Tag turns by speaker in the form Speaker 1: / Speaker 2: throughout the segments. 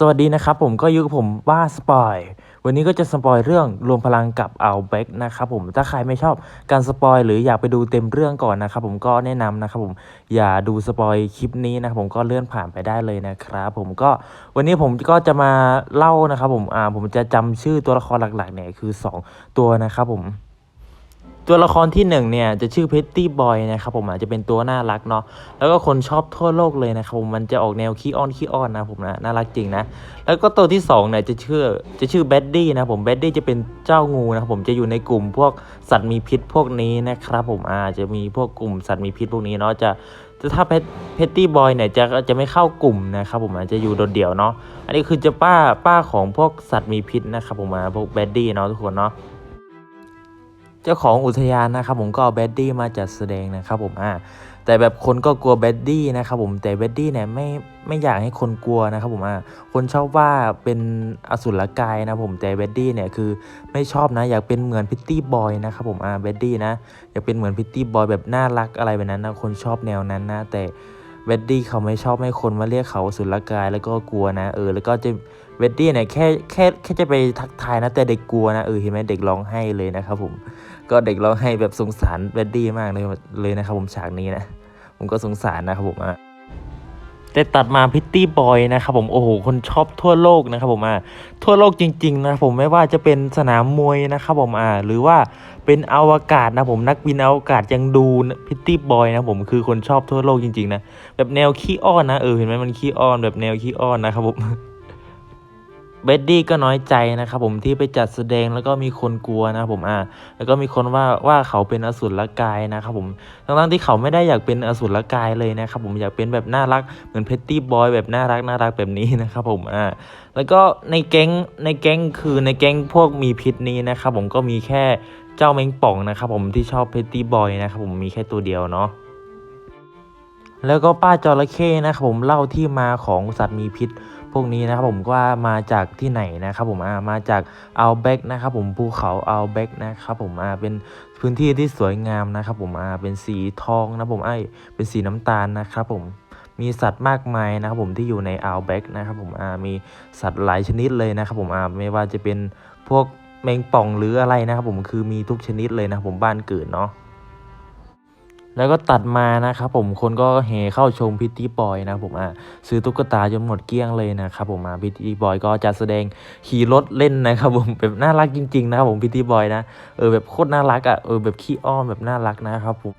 Speaker 1: สวัสดีนะครับผมก็อยู่กับผมว่าสปอยวันนี้ก็จะสปอยเรื่องรวมพลังกับเอาเบกนะครับผมถ้าใครไม่ชอบการสปอยหรืออยากไปดูเต็มเรื่องก่อนนะครับผมก็แนะนำนะครับผมอย่าดูสปอยคลิปนี้นะครับผมก็เลื่อนผ่านไปได้เลยนะครับผมก็วันนี้ผมก็จะมาเล่านะครับผมอ่าผมจะจำชื่อตัวละครหลักๆเนี่ยคือ 2 ตัวนะครับผม ตัวละครที่หนึ่งเนี่ยจะชื่อเพตตี้บอยนะครับผมอาจจะเป็นตัวน่ารักเนาะแล้วก็คนชอบทั่วโลกเลยนะครับผมมันจะออกแนวขี้อ้อนขี้อ้อนนะผมนะน่ารักจริงนะแล้วก็ตัวที่สองเนี่ยจะชื่อจะชื่อแบดดี้นะผมแบดดี้จะเป็นเจ้างูนะครับผมจะอยู่ในกลุ่มพวกสัตว์มีพิษพวกนี้นะครับผมอาจะมีพวกกลุ่มสัตว์มีพิษพวกนี้เนาะจะจะถ้าเพตตี้บอยเนี่ยจะจะไม่เข้ากลุ่มนะครับผมอาจจะอยู่โดดเดี่ยวเนาะอันนี้คือจะป้าป้าของพวกสัตว์มีพิษนะครับผมมาพวกแบดดี้เนาะทุกคนเนาะ จ้าของอุทยานนะครับผมก็เอาแบดดี้มาจัดแสดงนะครับผมอ่าแต่แบบคนก็กลัวแบดดี้นะครับผมแต่แบดดี้เนี่ยไม่ไม่อยากให้คนกลัวนะครับผมอ่าคนชอบว่าเป็นอสุรกายนะผมแต่แบดดี้เนี่ยคือไม่ชอบนะอยากเป็นเหมือนพิตตี้บอยนะครับผมอ่าแบดดี้นะอยากเป็นเหมือนพิตตี้บอยแบบน่ารักอะไรแบบนั้นนะคนชอบแนวนั้นนะแต่แบดดี้เขาไม่ชอบให้คนมาเรียกเขาอสุรกายแล้วก็กลัวนะเออแล้วก็จะแบดดี้เนี่ยแค่แค่แค่จะไปทักทายนะแต่เด็กกลัวนะเออเห็นไหมเด็กร้องไห้เลยนะครับผม ก็เด็กเร้องไห้แบบสงสารแบดดี้มากเลยเลยนะครับผมฉากนี้นะ ผมก็สงสารนะครับผมอะแต่ตัดมาพิตตี้บอยนะครับผมโอ้โหคนชอบทั่วโลกนะครับผมอะทั่วโลกจริงๆนะผมไม่ว่าจะเป็นสนามมวยนะครับผมอะหรือว่าเป็นอวกาศนะผมนักบินอวกาศยังดูพิตตี้บอยนะผมคือคนชอบทั่วโลกจริงๆนะแบบแนวขี้อ้อนนะเออเห็นไหมมันขี้อ้อนแบบแนวขี้อ้อนนะครับผม เบดดี้ก็น้อยใจนะครับผมที่ไปจัดแสดงแล้วก็มีคนกลัวนะผมอ่าแล้วก็มีคนว่าว่าเขาเป็นอสุรกายนะครับผมทั้งๆที่เขาไม่ได้อยากเป็นอสุรกายเลยนะครับผมอยากเป็นแบบน่ารักเหมือนเพตตี้บอยแบบน่ารักน่ารักแบบนี้นะครับผมอ่าแล้วก็ในแก๊งในแก๊งคือในแก๊งพวกมีพิษนี้นะครับผมก็มีแค่เจ้าแมงป่องนะครับผมที่ชอบเพตตี้บอยนะครับผมมีแค่ตัวเดียวเนาะแล้วก็ป้าจระเข้นะครับผมเล่าที่มาของสัตว์มีพิษ พวกนี้นะครับผมว่ามาจากที่ไหนนะครับผมอ่ามาจากอัลเบกนะครับผมภูเขาอัลเบกนะครับผมอ่าเป็นพื้นที่ที่สวยงามนะครับผมอ่าเป็นสีทองนะผมไอ้เป็นสีน้ำตาลนะครับผมมีสัตว์มากมายนะครับผมที่อยู่ในอัลเบกนะครับผมอ่ามีสัตว์หลายชนิดเลยนะครับผมอ่าไม่ว่าจะเป็นพวกแมงป่องหรืออะไรนะครับผมคือมีทุกชนิดเลยนะครับผมบ้านเกิดเนาะ แล้วก็ตัดมานะครับผมคนก็เฮเข้าชมพิตตี้บอยนะผมอะซื้อตุ๊กตาจนหมดเกลี้ยงเลยนะครับผมอะพิตตี้บอยก็จะแสดงขี่รถเล่นนะครับผมแบบน่ารักจริงๆนะครับผมพิตตี้บอยนะเออแบบโคตรน่ารักอะเออแบบขี้อ้อนแบบน่ารักนะครับผม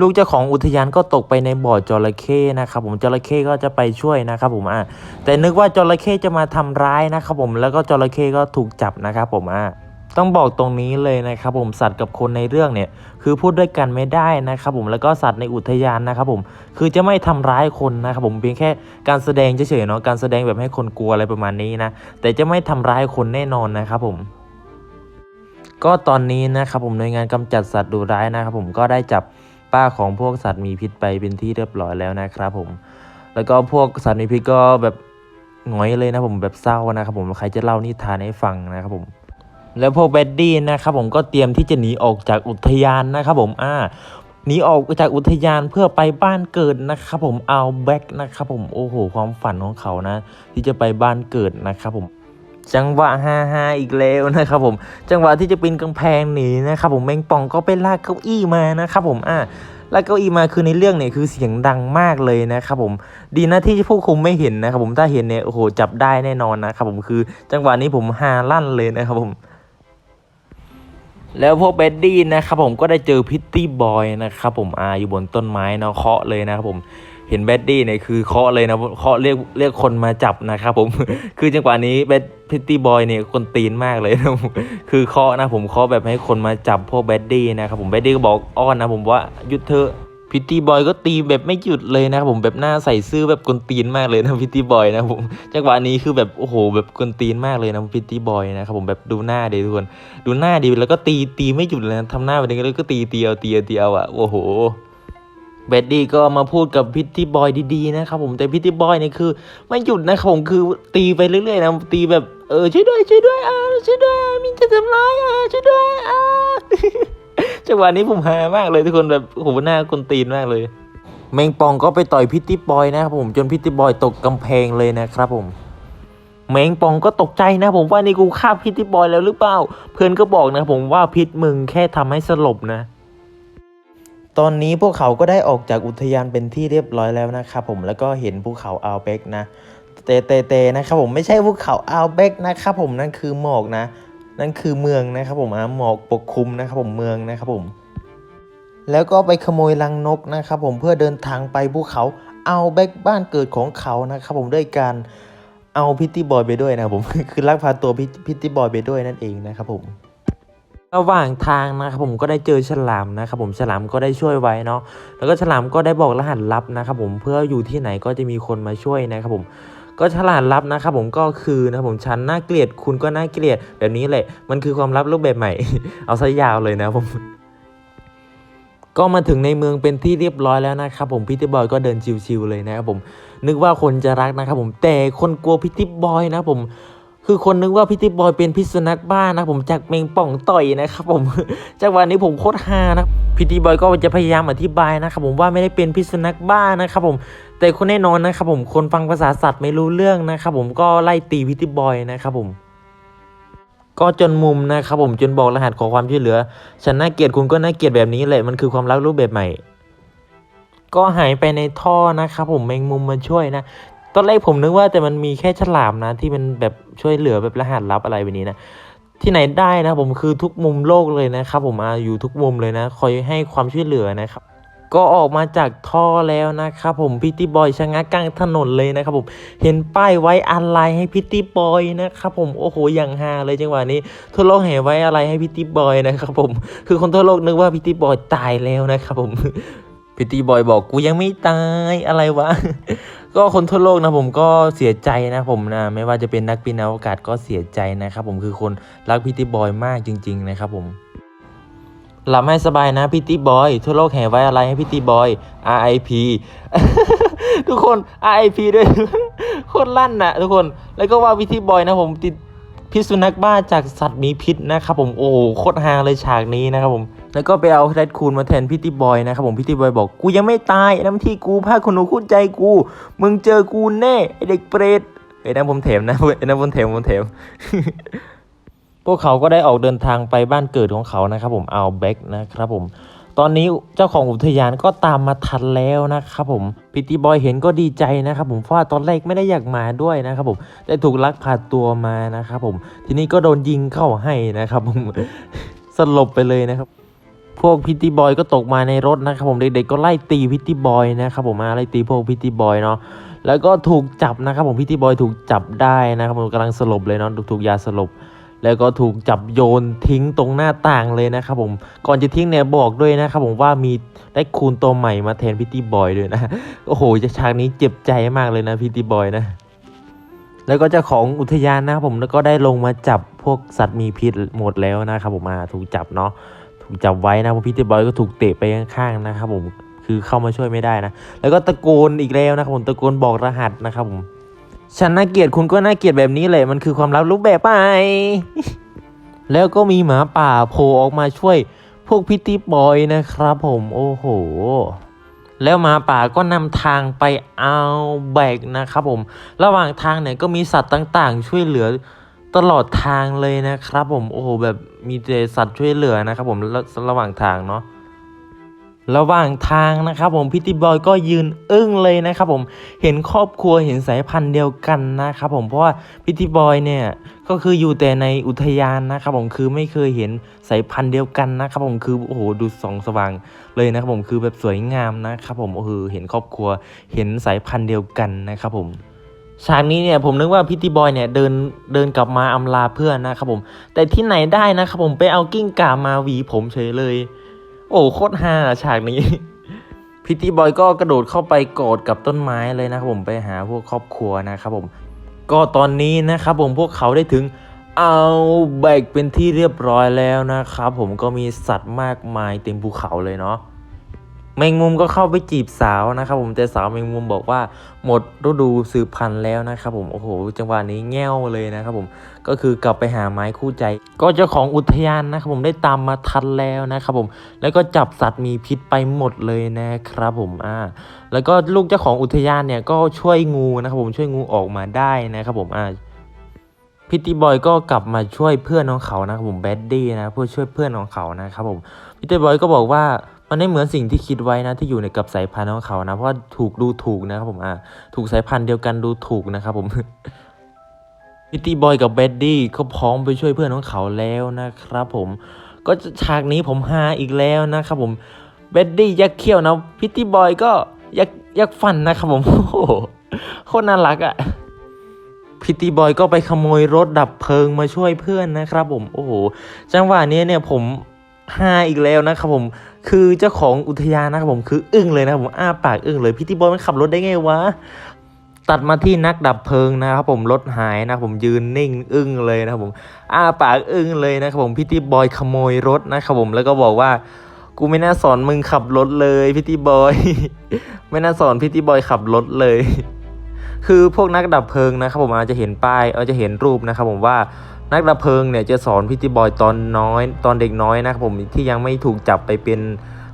Speaker 1: ลูกเจ้าของอุทยานก็ตกไปในบ่อจระเข้นะครับผมจระเข้ก็จะไปช่วยนะครับผมอะแต่นึกว่าจระเข้จะมาทำร้ายนะครับผมแล้วก็จระเข้ก็ถูกจับนะครับผมอะ ต้องบอกตรงนี้เลยนะครับผมสัตว์กับคนในเรื่องเนี่ย คือพูดด้วยกันไม่ได้นะครับผมแล้วก็สัตว์ในอุทยานนะครับผมคือจะไม่ทำร้ายคนนะครับผมเพียงแค่การแสดงเฉยๆเนาะการแสดงแบบให้คนกลัวอะไรประมาณนี้นะแต่จะไม่ทำร้ายคนแน่นอนนะครับผมก็ตอนนี้นะครับผมหน่วยงานกำจัดสัตว์ดุร้ายนะครับผมก็ได้จับป้าของพวกสัตว์มีพิษไปเป็นที่เรียบร้อยแล้วนะครับผม แล้วก็พวกสัตว์มีพิษก็แบบหงอยเลยนะผมแบบเศร้านะครับผมใครจะเล่านิทานให้ฟังนะครับผม แล้วพวกแบดดี้นะครับผมก็เตรียมที่จะหนีออกจากอุทยานนะครับผมอ่าหนีออกจากอุทยานเพื่อไปบ้านเกิดนะครับผมเอาแบ็กนะครับผมโอ้โหความฝันของเขานะ ที่จะไปบ้านเกิดนะครับผมจังหวะฮาฮาอีกแล้วนะครับผม จังหวะที่จะปีนกำแพงหนีนะครับผมแมงป่องก็ไปลากเก้าอี้มานะครับผมอ่าลากเก้าอี้มาคือในเรื่องเนี่ยคือเสียงดังมากเลยนะครับผม ดีนะที่ผู้คุมไม่เห็นนะครับผมถ้าเห็นเนี่ยโอ้โหจับได้แน่นอนนะครับผมคือ จังหวะนี้ผมฮาลั่นเลยนะครับผม แล้วพวกเบดดี้นะครับผมก็ได้เจอพิตตี้บอยนะครับผมอาอยู่บนต้นไม้เนาะเคาะเลยนะครับผมเห็นเบดดี้เนี่ยคือเคาะเลยนะเคาะเรียกเรียกคนมาจับนะครับผมคือจังหวะนี้เบดพิตตี้บอยเนี่ยคนตีนมากเลยนะคือเคาะนะผมเคาะแบบให้คนมาจับพวกเบดดี้นะครับผมเบดดี้ก็บอกอ้อนนะผมว่าหยุดเถอะ พิตตี้บอยก็ตีแบบไม่หยุดเลยนะครับผมแบบหน้าใส่ซื่อแบบกวนตีนมากเลยนะพิตตี้บอยนะผมจังหวะนี้คือแบบโอ้โห แบบกวนตีนมากเลยนะพิตตี้บอยนะครับผมแบบดูหน้าเดี๋ยวทุกคนดูหน้าดีแล้วก็ตีตีไม่หยุดเลยนะทำหน้าแบบนี้แล้วก็ตีเตียวเตียวเตียวอะโอ้โหเบดดี้ก็มาพูดกับพิตตี้บอยดีๆนะครับผมแต่พิตตี้บอยเนี่ยคือไม่หยุดนะครับผมคือตีไปเรื่อยๆนะตีแบบเออช่วยด้วยช่วยด้วยอ่าช่วยด้วยมินจะทำร้ายอ่าช่วยด้วยอ่า จังหวะนี้ผมฮามากเลยทุกคนแบบโหหน้าคนตีนมากเลยแมงปองก็ไปต่อยพิตตี้บอยนะครับผมจนพิตตี้บอยตกกำแพงเลยนะครับผมแมงปองก็ตกใจนะผมว่านี่กูฆ่าพิษที่บอยแล้วหรือเปล่า เพื่อนก็บอกนะผมว่าพิษมึงแค่ทำให้สลบนะ ตอนนี้พวกเขาก็ได้ออกจากอุทยานเป็นที่เรียบร้อยแล้วนะครับผมแล้วก็เห็นภูเขาอัลเบกนะเตเตเตนะครับผมไม่ใช่ภูเขาอัลเบกนะครับผมนั่นคือหมอกนะ นั่นคือเมืองนะครับผมอะหมอกปกคลุมนะครับผมเมืองนะครับผม แล้วก็ไปขโมยรังนกนะครับผมเพื่อเดินทางไปภูเขาเอัลเบกบ้านเกิดของเขานะครับผมด้วยการเอาพิตตี้บอยไปด้วยนะครับผมคือลักพาตัวพิตตี้บอยไปด้วยนั่นเองนะครับผมระหว่างทางนะครับผมก็ได้เจอฉลามนะครับผมฉลามก็ได้ช่วยไว้เนาะแล้วก็ฉลามก็ได้บอกรหัสลับนะครับผมเพื่ออยู่ที่ไหนก็จะมีคนมาช่วยนะครับผม ก็ฉลาดลับนะครับผมก็คือนะผมฉันน่าเกลียดคุณก็น่าเกลียดแบบนี้แหละมันคือความลับรูปแบบใหม่ เอาซะยาวเลยนะผมก็มาถึงในเมืองเป็นที่เรียบร้อยแล้วนะครับผมพิตตี้บอยก็เดินชิวๆเลยนะครับผมนึกว่าคนจะรักนะครับผมแต่คนกลัวพิตตี้บอยนะผม คือคนนึกว่าพิตตี้บอยเป็นพิษสุนัขบ้านะผมจากเมงป่องต่อยนะครับผมจากวันนี้ผมโคตรฮานะ พิตตี้บอยก็จะพยายามอธิบายนะครับผมว่าไม่ได้เป็นพิษสุนัขบ้านะครับผมแต่คนแน่นอนนะครับผมคนฟังภาษาสัตว์ไม่รู้เรื่องนะครับผมก็ไล่ตีพิตตี้บอยนะครับผมก็จนมุมนะครับผมจนบอกรหัสขอความช่วยเหลือ ฉันน่าเกลียดคุณก็น่าเกลียดแบบนี้แหละมันคือความรักรูปแบบใหม่ ก็หายไปในท่อนะครับผมแมงมุมมาช่วยนะตอนแรกผมนึกว่าแต่มันมีแค่ฉลามนะ ที่มันแบบช่วยเหลือแบบรหัสลับอะไรแบบนี้นะ ที่ไหนได้นะผมคือทุกมุมโลกเลยนะครับผมมาอยู่ทุกมุมเลยนะ คอยให้ความช่วยเหลือนะครับก็ออกมาจากท่อแล้วนะครับผมพิตตี้บอยชะงักกลางถนนเลยนะครับผมเห็นป้ายไว้อะไรให้พิตตี้บอยนะครับผมโอ้โหอย่างฮาเลยจังหวะนี้ทั่วโลกแห่ไว้อะไรให้พิตตี้บอยนะครับผมคือคนทั่วโลกนึกว่าพิตตี้บอยตายแล้วนะครับผม พิตตี้บอยบอกกูยังไม่ตายอะไรวะ ก็คนทั่วโลกนะผมก็เสียใจนะผมนะไม่ว่าจะเป็นนักบินอวกาศก็เสียใจนะครับผมคือคนรักพิตตี้บอยมากจริง ๆ นะครับผมหลับให้สบายนะพิตตี้บอยทั่วโลกแห่ไว้อะไรให้พิตตี้บอย RIP ทุกคน RIP ด้วย โคตรลั่นนะทุกคนแล้วก็ว่าพิตตี้บอยนะผมติด พิษสุนัขบ้าจากสัตว์มีพิษนะครับผมโอ้โหโคตรฮาเลยฉากนี้นะครับผมแล้วก็ไปเอาแรดคูนมาแทนพิตตี้บอยนะครับผมพิตตี้บอยบอกกูยังไม่ตายน้ำที่กูผ้าขนหนูคู่ใจกู มึงเจอกูแน่ไอเด็กเปรตไอ้นั่นผมเถมนะไอ้นั่นผมเถมผมเถมพวกเขาก็ได้ออกเดินทางไปบ้านเกิดของเขานะครับผมเอาแบ็กนะครับผม ตอนนี้เจ้าของอุทยานก็ตามมาทันแล้วนะครับผมพิตตี้บอยเห็นก็ดีใจนะครับผมเพราะว่าตอนแรกไม่ได้อยากมาด้วยนะครับผมแต่ถูกลักพาตัวมานะครับผมทีนี้ก็โดนยิงเข้าให้นะครับผมสลบไปเลยนะครับพวกพิตตี้บอยก็ตกมาในรถนะครับผมเด็กๆก็ไล่ตีพิตตี้บอยนะครับผมมาไล่ตีพวกพิตตี้บอยเนาะแล้วก็ถูกจับนะครับผมพิตตี้บอยถูกจับได้นะครับผมกำลังสลบเลยเนาะถูกยาสลบ แล้วก็ถูกจับโยนทิ้งตรงหน้าต่างเลยนะครับผมก่อนจะทิ้งเนี่ยบอกด้วยนะครับผมว่ามีได้คูณตัวใหม่มาแทนพิตตี้บอยด้วยนะโอ้โหจะฉากนี้เจ็บใจมากเลยนะพิตตี้บอยนะ แล้วก็เจ้าของอุทยานนะครับผมแล้วก็ได้ลงมาจับพวกสัตว์มีพิษหมดแล้วนะครับผมมาถูกจับเนาะถูกจับไว้นะพวกพิตตี้บอยก็ถูกเตะไปข้างๆนะครับผมคือเข้ามาช่วยไม่ได้นะ แล้วก็ตะโกนอีกแล้วนะครับผมตะโกนบอกรหัสนะครับผม ฉันน่าเกลียดคุณก็น่าเกลียดแบบนี้แหละมันคือความลับรูปแบบไป แล้วก็มีหมาป่าโผล่ออกมาช่วยพวกพิตตี้บอยนะครับผมโอ้โห แล้วหมาป่าก็นำทางไปเอาแบกนะครับผม ระหว่างทางเนี่ยก็มีสัตว์ต่างๆ ช่วยเหลือตลอดทางเลยนะครับผมโอ้โหแบบมีแต่สัตว์ช่วยเหลือนะครับผมระหว่างทางเนาะ ระหว่างทางนะครับผมพิตตี้บอยก็ยืนอึ้งเลยนะครับผมเห็นครอบครัวเห็นสายพันธุ์เดียวกันนะครับผมเพราะว่าพิตตี้บอยเนี่ยก็คืออยู่แต่ในอุทยานนะครับผมคือไม่เคยเห็นสายพันธุ์เดียวกันนะครับผมคือโอ้โหดูส่องสว่างเลยนะครับผมคือแบบสวยงามนะครับผมโอ้โหเห็นครอบครัวเห็นสายพันธุ์เดียวกันนะครับผมฉากนี้เนี่ยผมนึกว่าพิตตี้บอยเนี่ยเดินเดินกลับมาอำลาเพื่อนนะครับผมแต่ที่ไหนได้นะครับผมไปเอากิ้งก่ามาหวีผมเฉยเลย โอ้โคตรฮาฉากนี้ พิตตี้บอยก็กระโดดเข้าไปกอดกับต้นไม้เลยนะครับผมไปหาพวกครอบครัวนะครับผม ก็ตอนนี้นะครับผมพวกเขาได้ถึงเอาแบกเป็นที่เรียบร้อยแล้วนะครับผมก็มีสัตว์มากมายเต็มภูเขาเลยเนาะ แมงมุมก็เข้าไปจีบสาวนะครับผมแต่สาวแมงมุมบอกว่าหมดฤดูสืบพันธุ์แล้วนะครับผมโอ้โหจังหวะนี้แง่วเลยนะครับผมก็คือกลับไปหาไม้คู่ใจ ก็เจ้าของอุทยานนะครับผมได้ตามมาทันแล้วนะครับผมแล้วก็จับสัตว์มีพิษไปหมดเลยนะครับผมอ่าแล้วก็ลูกเจ้าของอุทยานเนี่ยก็ช่วยงูนะครับผมช่วยงูออกมาได้นะครับผมอ่าพิตตี้บอยก็กลับมาช่วยเพื่อนของเขานะครับผมแบดดี้นะเพื่อช่วยเพื่อนของเขานะครับผมพิตตี้บอยก็บอกว่า มันไม่เหมือนสิ่งที่คิดไว้นะที่อยู่ในกับสายพันธุ์ของเขานะ เพราะถูกดูถูกนะครับผมอ่าถูกสายพันธุ์เดียวกันดูถูกนะครับผมพิตตี้บอยกับแบดดี้เขาพร้อมไปช่วยเพื่อนของเขาแล้วนะครับผม ก็ฉากนี้ผมฮาอีกแล้วนะครับผมเบดดี้ยักเขี้ยวนะพิตตี้บอยก็ยักยักฟันนะครับผมโอ้โหโคตรน่ารักอะ่ะพิตตี้บอยก็ไปขโมยรถดับเพลิงมาช่วยเพื่อนนะครับผมโอ้โหจังหวะนี้เนี่ยผม ฮาอีกแล้วนะครับผมคือเจ้าของอุทยานนะครับผมคืออึ้งเลยนะครับผมอ้าปากอึ้งเลยพิตตี้บอยมันขับรถได้ไงวะตัดมาที่นักดับเพลิงนะครับผมรถหายนะครับผมยืนนิ่งอึ้งเลยนะครับผมอ้าปากอึ้งเลยนะครับผมพิตตี้บอยขโมยรถนะครับผมแล้วก็บอกว่ากูไม่น่าสอนมึงขับรถเลยพิตตี้บอยไม่น่าสอนพิตตี้บอยขับรถเลยคือพวกนักดับเพลิงนะครับผมอาจจะเห็นป้ายอาจจะเห็นรูปนะครับผมว่า นักดับเพลิงเนี่ยจะสอนพิตตี้บอยตอนน้อย ตอนเด็กน้อยนะครับผมที่ยังไม่ถูกจับไปเป็น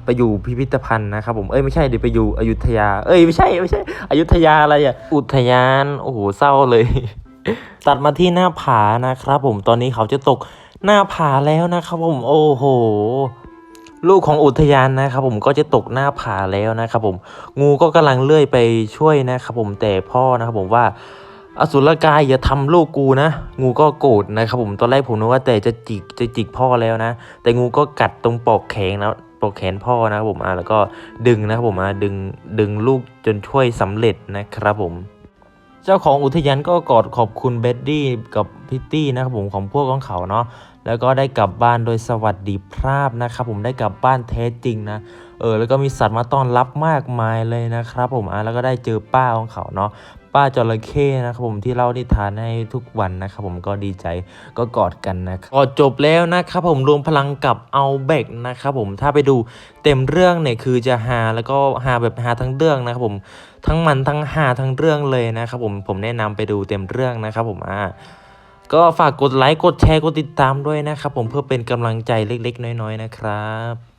Speaker 1: ไปอยู่พิพิธภัณฑ์นะครับผมเอ้ยไม่ใช่เดี๋ยวไปอยู่อยุธยา เอ้ยไม่ใช่ไม่ใช่ อยุธยาอะไรอะอุทยาน โอ้โหเศร้าเลย ตัดมาที่หน้าผานะครับผมตอนนี้เขาจะตกหน้าผาแล้วนะครับผมโอ้โหลูกของอุทยานนะครับผมก็จะตกหน้าผาแล้วนะครับผมงูก็กำลังเลื่อยไปช่วยนะครับผมแต่พ่อนะครับผมว่า อสุรกายอย่าทำลูกกูนะ งูก็โกรธนะครับผมตอนแรกผมนึกว่าแต่จะจิกจะจิกพ่อแล้วนะ แต่งูก็กัดตรงปอกแขนนะปอกแขนพ่อนะครับผมอะแล้วก็ดึงนะครับผมอะดึงดึงลูกจนช่วยสำเร็จนะครับผม เจ้าของอุทยานก็กอดขอบคุณเบดดี้กับพิตตี้นะครับผมของพวกของเขาเนาะแล้วก็ได้กลับบ้านโดยสวัสดิภาพนะครับผมได้กลับบ้านแท้จริงนะเออแล้วก็มีสัตว์มาต้อนรับมากมายเลยนะครับผมอะแล้วก็ได้เจอป้าของเขาเนาะ ป้าจระเข้นะครับผมที่เล่านิทานให้ทุกวันนะครับผมก็ดีใจก็กอดกันนะครับกอดจบแล้วนะครับผมรวมพลังกับเอาแบกนะครับผมถ้าไปดูเต็มเรื่องเนี่ยคือจะฮาแล้วก็ฮาแบบฮาทั้งเรื่องนะครับผมทั้งมันทั้งหาทั้งเรื่องเลยนะครับผมผมแนะนำไปดูเต็มเรื่องนะครับผมอ่าก็ฝากกดไลค์กดแชร์กดติดตามด้วยนะครับผมเพื่อเป็นกำลังใจเล็กๆ น้อยๆนะครับ